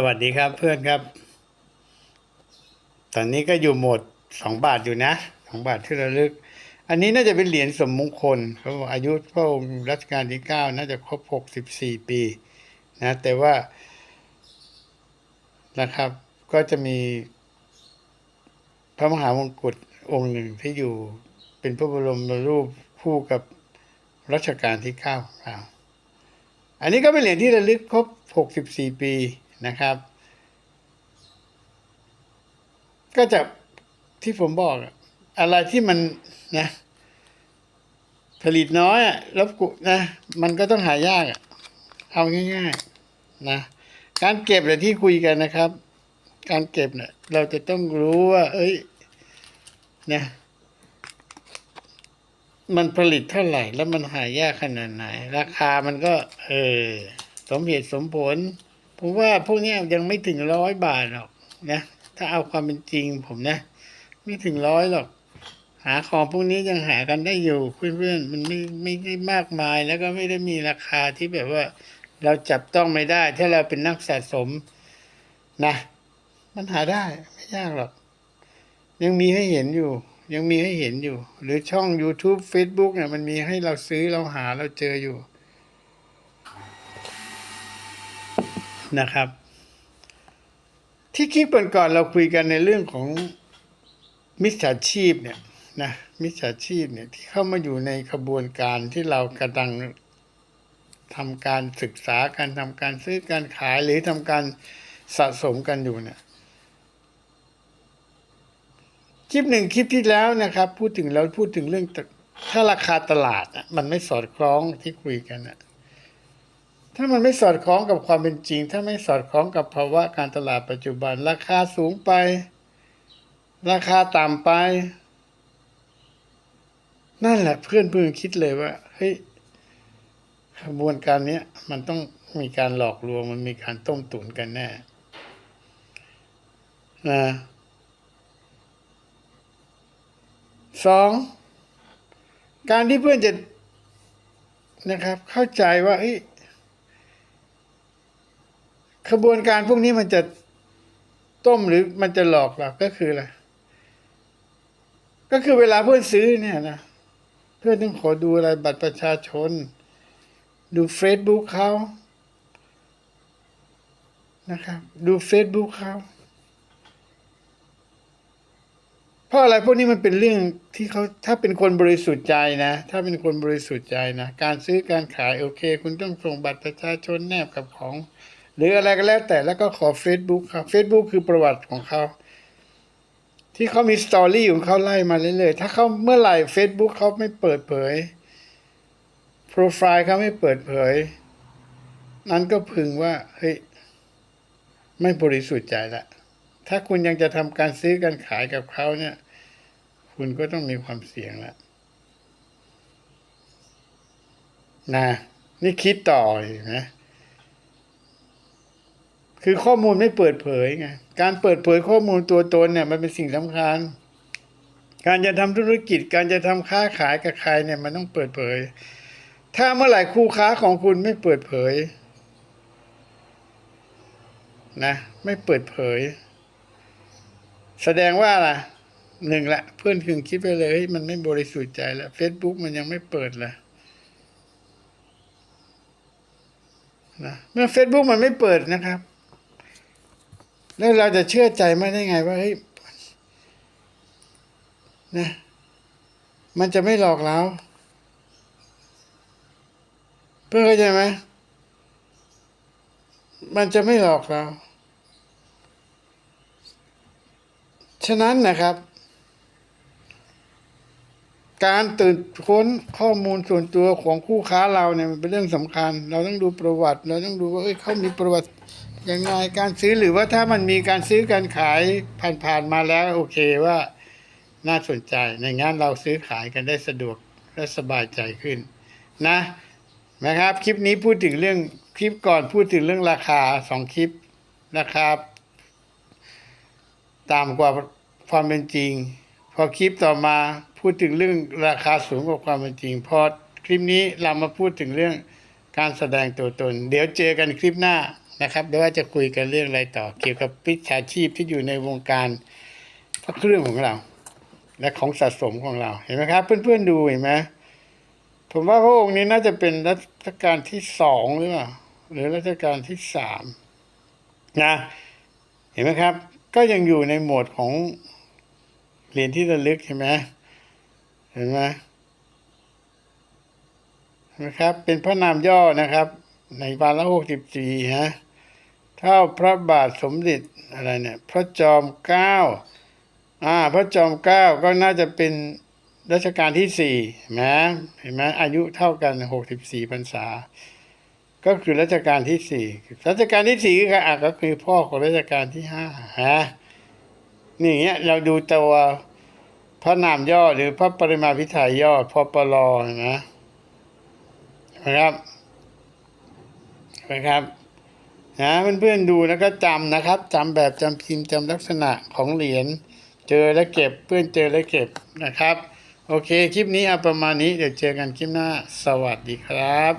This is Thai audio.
สวัสดีครับเพื่อนครับ ตอนนี้ก็อยู่โหมดสองบาทอยู่นะสองบาทที่ระลึก อันนี้น่าจะเป็นเหรียญสมมงคลเขาบอกอายุพระองค์รัชกาลที่เก้าน่าจะครบหกสิบสี่ปีนะแต่ว่านะครับ ก็จะมีพระมหามงกุฎองค์หนึ่งที่อยู่เป็นพระบรมรูปคู่กับรัชกาลที่เก้าของเราอันนี้ก็เป็นเหรียญที่ระลึกครบ 64 ปี นะครับ ก็จะที่ผมบอกอะอะไรที่มันนะ ผลิตน้อยลบกุนะ มันก็ต้องหายากอะเอาง่าย ๆ นะการเก็บเนี่ยที่คุยกันนะครับ การเก็บเนี่ยเราจะต้องรู้ว่า เอ้ยนะมันผลิตเท่าไหร่ แล้วมันหายากขนาดไหน ราคามันก็ เออ สมเหตุสมผล ผมว่าพวกนี้ยยังไม่ถึงร้อยบาทหรอกนะ ถ้าเอาความเป็นจริงผมนะ ไม่ถึงร้อยหรอก หาของพวกนี้ยังหากันได้อยู่เพื่อนๆมันไม่ไม่ได้มากมายแล้วก็ไม่ได้มีราคาที่แบบว่า เราจับต้องไม่ได้ ถ้าเราเป็นนักสะสมนะ มันหาได้ไม่ยากหรอก ยังมีให้เห็นอยู่ ยังมีให้เห็นอยู่ หรือช่อง YouTube Facebook เนี่ยมันมีให้เราซื้อเราหาเราเจออยู่ นะครับ ที่คลิปก่อนๆเราคุยกันในเรื่องของมิจฉาชีพเนี่ยนะมิจฉาชีพเนี่ยที่เข้ามาอยู่ในขบวนการที่เรากำลังทำการศึกษาการทำการซื้อการขายหรือทำการสะสมกันอยู่เนี่ยคลิปหนึ่งคลิปที่แล้วนะครับ พูดถึงเราพูดถึงเรื่องถ้าราคาตลาดมันไม่สอดคล้องที่คุยกันอะ ถ้ามันไม่สอดคล้องกับความเป็นจริง ถ้าไม่สอดคล้องกับภาวะการตลาดปัจจุบัน ราคาสูงไป ราคาต่ำไป นั่นแหละเพื่อนเพื่อนคิดเลยว่าเฮ้ยขบวนการเนี้ยมันต้องมีการหลอกลวงมันมีการต้มตุ๋นกันแน่นะสองการที่เพื่อนจะนะครับ เข้าใจว่าเอ้ย ขบวนการพวกนี้มันจะต้มหรือมันจะหลอกเราก็คืออะไรก็คือเวลาเพื่อนซื้อเนี่ยนะเพื่อนต้องขอดูอะไรบัตรประชาชน ดูเฟซบุ๊กเขานะครับดูเฟซบุ๊กเขาเพราะอะไรพวกนี้มันเป็นเรื่องที่เขาถ้าเป็นคนบริสุทธิ์ใจนะ ถ้าเป็นคนบริสุทธิ์ใจนะ การซื้อการขายโอเค คุณต้องส่งบัตรประชาชนแนบกับของ หรืออะไรก็แล้วแต่แล้วก็ขอ Facebook ครับ Facebook คือประวัติของเขา ที่เขามีสตอรี่ของเขาไล่มาเรื่อยๆ ถ้าเขาเมื่อไหร่ Facebook เขาไม่เปิดเผยโปรไฟล์เขาไม่เปิดเผย นั้นก็พึงว่า เฮ้ย ไม่บริสุทธิ์ใจละ ถ้าคุณยังจะทำการซื้อการขายกับเขาเนี่ย คุณก็ต้องมีความเสี่ยงล้วนะ นี่คิดต่ออีกนะ คือข้อมูลไม่เปิดเผยไงการเปิดเผยข้อมูลตัวตนเนี่ยมันเป็นสิ่งสำคัญ การจะทำธุรกิจ การจะทำค้าขายกับใครเนี่ยมันต้องเปิดเผย ถ้าเมื่อไหร่คู่ค้าของคุณไม่เปิดเผยนะไม่เปิดเผย แสดงว่าล่ะหนึ่งละเพื่อนคึงคิดไปเลยเฮ้ยมันไม่บริสุทธิ์ใจแล้วเฟซบุ๊กมันยังไม่เปิดเลยนะเมื่อเฟซบุ๊กมันไม่เปิดนะครับ แล้วเราจะเชื่อใจไม่ได้ไงว่าเฮ้ยนะมันจะไม่หลอกเราเพื่อเข้าใจไหมมันจะไม่หลอกเรา ฉะนั้นนะครับ การตื่นค้นข้อมูลส่วนตัวของคู่ค้าเราเนี่ยมันเป็นเรื่องสำคัญ เราต้องดูประวัติ เราต้องดูว่าเอ้ยเขามีประวัติยังไงการซื้อหรือว่าถ้ามันมีการซื้อการขายผ่านๆมาแล้วโอเคว่าน่าสนใจในงานเราซื้อขายกันได้สะดวกและสบายใจขึ้นนะนะครับ คลิปนี้พูดถึงเรื่องคลิปก่อนพูดถึงเรื่องราคาสองคลิปราคาต่ำกว่าความเป็นจริง พอคลิปต่อมา พูดถึงเรื่องราคาสูงกว่าความเป็นจริงพอคลิปนี้เรามาพูดถึงเรื่องการแสดงตัวตน เดี๋ยวเจอกันคลิปหน้านะครับเดี๋ยวว่าจะคุยกันเรื่องอะไรต่อ เกี่ยวกับวิชาชีพที่อยู่ในวงการพระเครื่องของเรา และของสะสมของเราเห็นไหมครับ เพื่อนๆดูเห็นไหมผมว่าพระองค์นี้น่าจะเป็นรัชกาลที่สองหรือเปล่าหรือรัชกาลที่สามนะเห็นไหมครับ ก็ยังอยู่ในโหมดของเหรียญที่ระลึกเห็นไหม ห็นไหมนไหมครับ เป็นพระนามย่อนะครับ ในบาลละหกสิบสี่ฮะเท่าพระบาทสมเด็จอะไรเนี่ย พระจอมเกล้าอ่า พระจอมเกล้าก็น่าจะเป็นรัชกาลที่สี่นไหมเห็นไหมอายุเท่ากันหกสิบสี่พรรษา ก็คือรัชกาลที่สี่รัชกาลที่สี่ก็คือพ่อของรัชกาลที่ห้าฮะนี่เงี้ยเราดูตัว พระนามย่อหรือพระปริมาพิไทยย่อพปลเห็นะนะครับนะครับนะเพื่อนๆดูแล้วก็จำนะครับจำแบบจำพิมพ์จำลักษณะของเหรียญเจอแล้วเก็บเพื่อนเจอแล้วเก็บนะครับ โอเค คลิปนี้เอาประมาณนี้เดี๋ยวเจอกันคลิปหน้า สวัสดีครับ